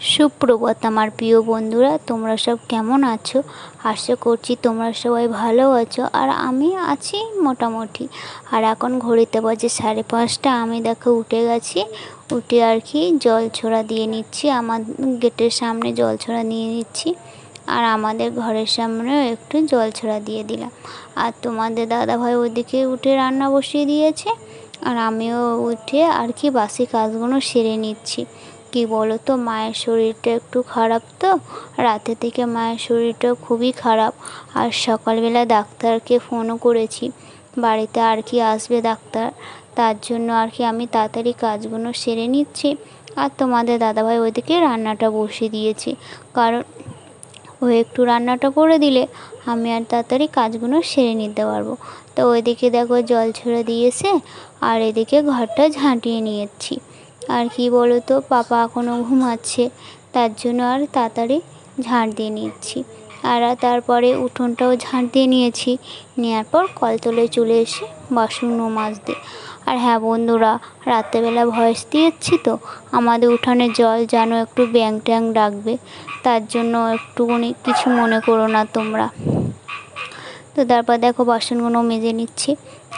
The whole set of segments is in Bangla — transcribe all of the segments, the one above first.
সুপ্রভাত আমার প্রিয় বন্ধুরা, তোমরা সব কেমন আছো? আশা করছি তোমরা সবাই ভালো আছো আর আমি আছি মোটামুটি। আর এখন ঘড়িতে বাজে সাড়ে পাঁচটা, আমি দেখো উঠে গেছি। উঠে আর কি জল ছোড়া দিয়ে নিচ্ছি, আমার গেটের সামনে জল ছোড়া দিয়ে নিচ্ছি। আর আমাদের ঘরের সামনেও একটু জল ছড়া দিয়ে দিলাম। আর তোমাদের দাদাভাই ওদিকে উঠে রান্না বসিয়ে দিয়েছে। আর আমিও উঠে আর কি বাসি কাজগুলো সেরে নিচ্ছি। কি বলো তো মায়ের শরীরটা একটু খারাপ তো। রাতে থেকে মায়ের শরীরটা খুবই খারাপ। আর সকালবেলা ডাক্তারকে ফোনও করেছি। বাড়িতে আর কি আসবে ডাক্তার? তার জন্য আর কি আমি তাড়াতাড়ি কাজগুলো সেরে নিচ্ছি। আর তোমাদের দাদাভাই ওইদিকে রান্নাটা বসিয়ে দিয়েছি। কারণ ও একটু রান্নাটা করে দিলে আমি আর তাড়াতাড়ি কাজগুলো সেরে নিতে পারব। তো ওইদিকে দেখো জল ছেড়ে দিয়েছে। আর এদিকে ঘরটা ঝাঁটিয়ে নিয়েছি। আর কি বলো তো পাপা এখনও ঘুমাচ্ছে, তার জন্য আর তাড়াতাড়ি ঝাঁট দিয়ে নিচ্ছি। আর তারপরে উঠোনটাও ঝাঁট দিয়ে নিয়েছি নেওয়ার পর কলতলে চলে এসে বাসন বাসনও মাজতে। আর হ্যাঁ বন্ধুরা, রাত্রেবেলা ভয়েস দিয়েছি তো, আমাদের উঠানে জল যেন একটু ব্যাং ট্যাং ডাকবে তার জন্য একটুখানি কিছু মনে করো না তোমরা। তো তারপর দেখো বাসনগুলো মেজে নিচ্ছি।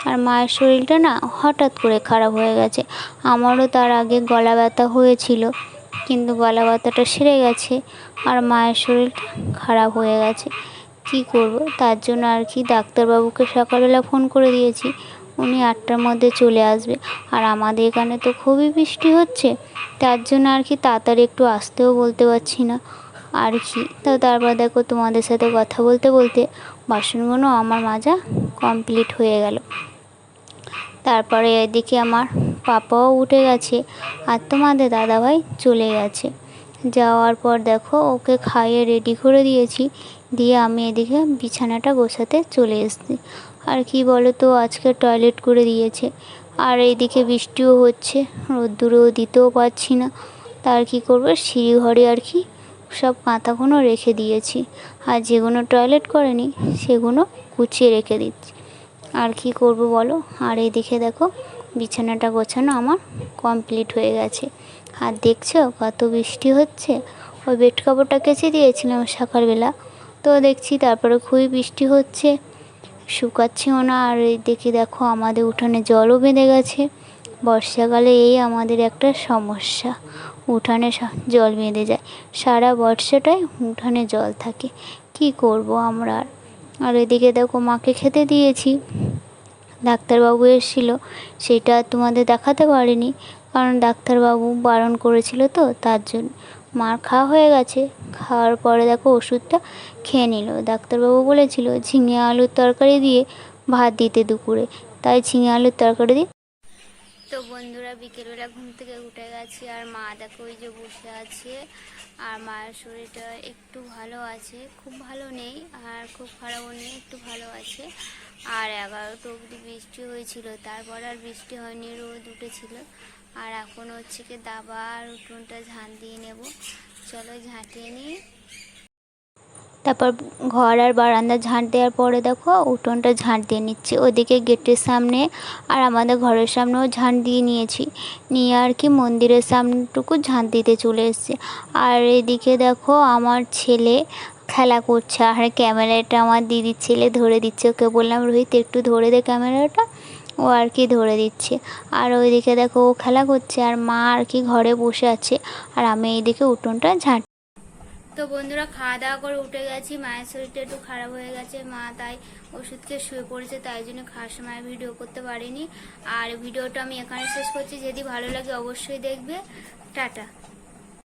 আর মায়ের শরীরটা না হঠাৎ করে খারাপ হয়ে গেছে। আমারও তার আগে গলা ব্যথা হয়েছিল, কিন্তু গলা ব্যথাটা সেরে গেছে আর মায়ের শরীরটা খারাপ হয়ে গেছে। কি করব? তার জন্য আর কি ডাক্তারবাবুকে সকালবেলা ফোন করে দিয়েছি, উনি আটটার মধ্যে চলে আসবে। আর আমাদের এখানে তো খুবই বৃষ্টি হচ্ছে, তার জন্য আর কি তাড়াতাড়ি একটু আসতেও বলতে পারছি না। আর কি? তো তারপর দেখো তোমাদের সাথে কথা বলতে বলতে বাসনগুলো আমার মাজা কমপ্লিট হয়ে গেল। তারপরে এদিকে আমার পাপাও উঠে গেছে আর তোমাদের দাদাভাই চলে গেছে। যাওয়ার পর দেখো ওকে খাইয়ে রেডি করে দিয়েছি, দিয়ে আমি এদিকে বিছানাটা গোছাতে চলে এসেছি। আর কি বলো তো আজকে টয়লেট করে দিয়েছে। আর এইদিকে বৃষ্টিও হচ্ছে, রোদ্দুরেও দিতেও পারছি না। তার কি করব? সিঁড়ি ঘরে আর কি সব কাঁথাগুলো রেখে দিয়েছি। আর যেগুলো টয়লেট করেনি, সেগুলো কুচিয়ে রেখে দিচ্ছি। আর কি করব বলো? আর এইদিকে দেখো, বিছানাটা গোছানো আমার কমপ্লিট হয়ে গেছে। আর দেখছ, কত বৃষ্টি হচ্ছে? ওই বেড কাপড়টা কেচে দিয়েছিলাম সকালবেলা। তো দেখছি তারপরে খুবই বৃষ্টি হচ্ছে। শুকাচ্ছেও না। আর এই দেখি দেখো, আমাদের উঠানে জলও বেঁধে গেছে। বর্ষাকালে এই আমাদের একটা সমস্যা। উঠানে জল বেঁধে যায়। সারা বর্ষাটায় উঠানে জল থাকে। কি করব আমরা আর? আর এদিকে দেখো মাকে খেতে দিয়েছি। ডাক্তারবাবু এসেছিল। সেটা তোমাদের দেখাতে পারিনি। কারণ ডাক্তারবাবু বারণ করেছিল তো, তার জন্য। মার খাওয়া হয়ে গেছে। খাওয়ার পরে দেখো ওষুধটা খেয়ে নিল। ডাক্তারবাবু বলেছিল, ঝিঙে আলুর তরকারি দিয়ে ভাত দিতে দুপুরে। তাই ঝিঙে আলুর তরকারি দিয়ে তো বন্ধুরা বিকেলবেলা ঘুম থেকে উঠে গেছি আর মা দেখো ওই যে বসে আছে আর মায়ের শরীরটা একটু ভালো আছে, খুব ভালো নেই আর খুব খারাপও নেই, একটু ভালো আছে। আর এগারোটা অবধি বৃষ্টি হয়েছিল, তারপর আর বৃষ্টি হয়নি, রোদ উঠেছিল। আর এখন হচ্ছে কি দাবা আর উঠোনটা ঝাঁট দিয়ে নেব। চলো ঝাঁটিয়ে নিই। তারপর ঘর আর বারান্দা ঝাঁট দেওয়ার পরে দেখো উঠোনটা ঝাঁট দিয়ে নিচ্ছি। ওদিকে গেটের সামনে আর আমাদের ঘরের সামনেও ঝাঁট দিয়ে নিয়েছি। নিয়ে আর কি মন্দিরের সামনেটুকু ঝাঁট দিতে চলে এসেছে। আর এদিকে দেখো আমার ছেলে খেলা করছে। আর ক্যামেরাটা আমার দিদির ছেলে ধরে দিচ্ছে। ওকে বললাম, রোহিত, একটু ধরে দে ক্যামেরাটা। ও আর কি ধরে দিচ্ছে। আর ওইদিকে দেখো ও খেলা করছে। আর মা আর কি ঘরে বসে আছে। আর আমি এইদিকে উঠোনটা ঝাঁট তো বন্ধুরা খাওয়া দাওয়া করে উঠে গেছি, মায়ের শরীরটা একটু খারাপ হয়ে গেছে, মা তাই ওষুধ খেয়ে শুয়ে পড়েছে, তাই জন্য খাওয়ার সময় ভিডিও করতে পারিনি। আর ভিডিওটা আমি এখানে শেষ করছি, যদি ভালো লাগে অবশ্যই দেখবে। টাটা।